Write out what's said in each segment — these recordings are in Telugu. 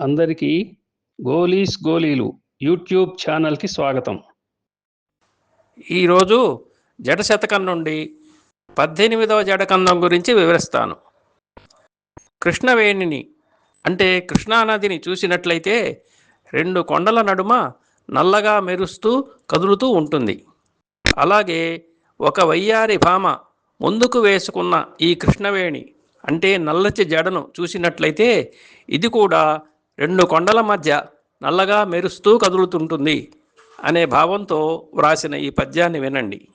అందరికీ గోలీస్ గోలీలు యూట్యూబ్ ఛానల్కి స్వాగతం. ఈరోజు జడ శతకం నుండి పద్దెనిమిదవ జడకందం గురించి వివరిస్తాను. కృష్ణవేణిని అంటే కృష్ణానదిని చూసినట్లయితే రెండు కొండల నడుమ నల్లగా మెరుస్తూ కదులుతూ ఉంటుంది. అలాగే ఒక వయ్యారి భామ ముందుకు వేసుకున్న ఈ కృష్ణవేణి అంటే నల్లచి జడను చూసినట్లయితే ఇది కూడా రెండు కొండల మధ్య నల్లగా మెరుస్తూ కదులుతుంటుంది అనే భావంతో వ్రాసిన ఈ పద్యాన్ని వినండి.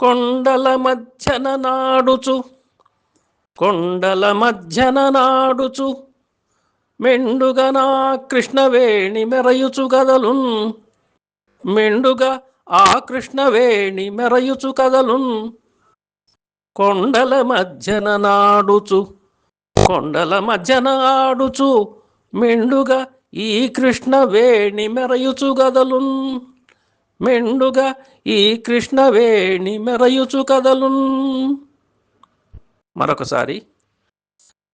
కొండల మధ్యన నాడుచు కొండల మధ్యన నాడుచు మెండుగా నా కృష్ణవేణి మెరయుచు కదలున్ మెండుగా ఆ కృష్ణవేణి మెరయుచు కదలున్. కొండల మధ్యన నాడుచు కొండల మధ్యన ఆడుచు మెండుగా ఈ కృష్ణ వేణి మెరయుచు గదలున్. మెండుగా ఈ కృష్ణ వేణి మెరయుచు కదలున్. మరొకసారి.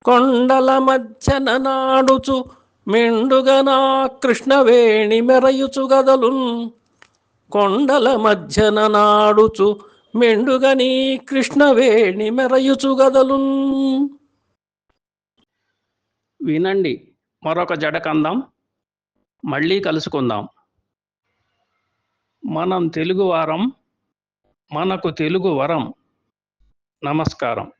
కొండల మధ్యన నాడుచు మెండుగా నా కృష్ణవేణి మెరయుచు గదలున్. కొండల మధ్యన నాడుచు మెండుగా నీ కృష్ణవేణి మెరయుచు గదలున్. వినండి. మరొక జడకందం మళ్ళీ కలుసుకుందాం. మనం తెలుగు వారం మనకు తెలుగు వరం. నమస్కారం.